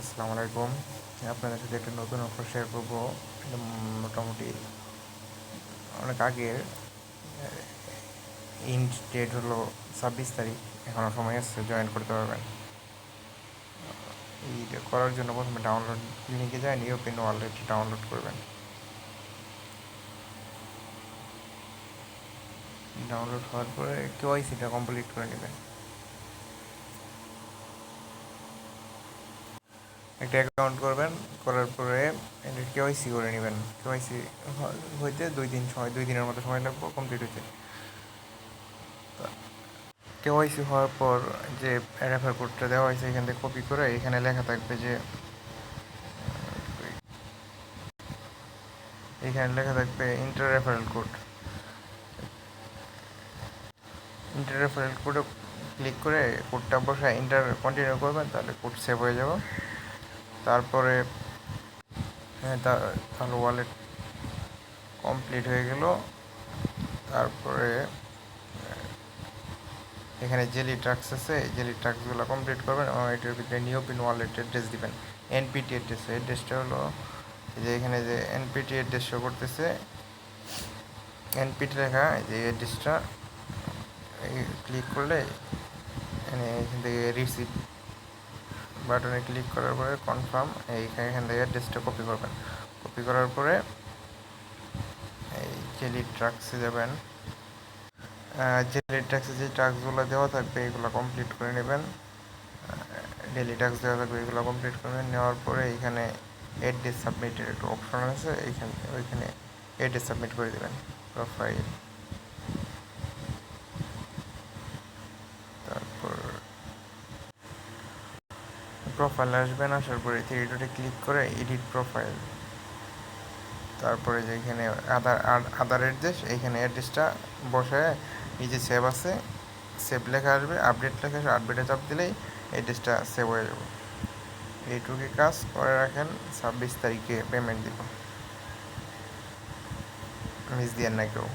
আসসালামু আলাইকুম। আপনাদের সাথে একটা নতুন অফার শেয়ার করব। মোটামুটি অনেক আগের। ইন্ড ডেট হলো ছাব্বিশ তারিখ। এখনও সময় আছে জয়েন করতে পারবেন। এইটা করার জন্য প্রথমে ডাউনলোড লিঙ্কে যান ইউপিন ওয়ালেট ডাউনলোড করবেন। ডাউনলোড হওয়ার পরে কেওয়াইসিটা কমপ্লিট করে নেবেন। একটা অ্যাকাউন্ট করবেন, করার পরে এটা কেওয়াইসি করে নেবেন। কেওয়াইসি হইতে দুই দিন সময়, দুই দিনের মতো সময় লাগবে কমপ্লিট হইতে। কেওয়াইসি হওয়ার পর যে রেফার কোডটা দেওয়া হয়েছে, এখান থেকে কপি করে এখানে লেখা থাকবে যে, এখানে লেখা থাকবে enter referral code enter referral কোডে ক্লিক করে কোডটা বসায় ইন্টার কন্টিনিউ করবেন, তাহলে কোড সেভ হয়ে যাবে। তারপরে হ্যাঁ তাহলে ওয়ালেট কমপ্লিট হয়ে গেল। তারপরে এখানে জেলি ট্রাক্স আছে জেলি ট্রাক্সগুলো কমপ্লিট করবেন এবং এটার ভিতরে নিউ পিন ওয়ালেট অ্যাড্রেস দিবেন। এনপিটি অ্যাড্রেস অ্যাড্রেসটা হলো যে এখানে যে এনপিটি অ্যাড্রেস শো করতেছে এনপিটি লেখা যে অ্যাড্রেসটা ক্লিক করলে এখানে থেকে রিসিভ বাটনে ক্লিক করার পরে কনফার্ম এইখানে এখান থেকে অ্যাড্রেসটা কপি করবেন। কপি করার পরে এই জেলি ট্রাক্সে যাবেন। জেলি ট্যাক্সে যে ট্যাক্সগুলো দেওয়া থাকবে, এগুলো কমপ্লিট করে নেবেন। ডেলি ট্যাক্স দেওয়া থাকবে, এগুলো কমপ্লিট করবেন নেওয়ার পরে এখানে অ্যাড্রেস সাবমিটের একটা অপশন আছে, এইখানে ওইখানে অ্যাড্রেস সাবমিট করে দেবেন প্রোফাইল তারপর প্রোফাইল আসবেন আসার পরে থ্রি ডটে ক্লিক করে এডিট প্রোফাইল তারপরে যেখানে আধার আধার অ্যাড্রেস এইখানে অ্যাড্রেসটা বসায়, নিচে সেভ আছে সেভ লেখা আসবে আপডেট লেখা আসবে আপডেটে চাপ দিলেই অ্যাড্রেসটা সেভ হয়ে যাবে। এইটুকু কাজ করে রাখেন, ছাব্বিশ তারিখে পেমেন্ট দিব। মিস দিয়ে না কেউ।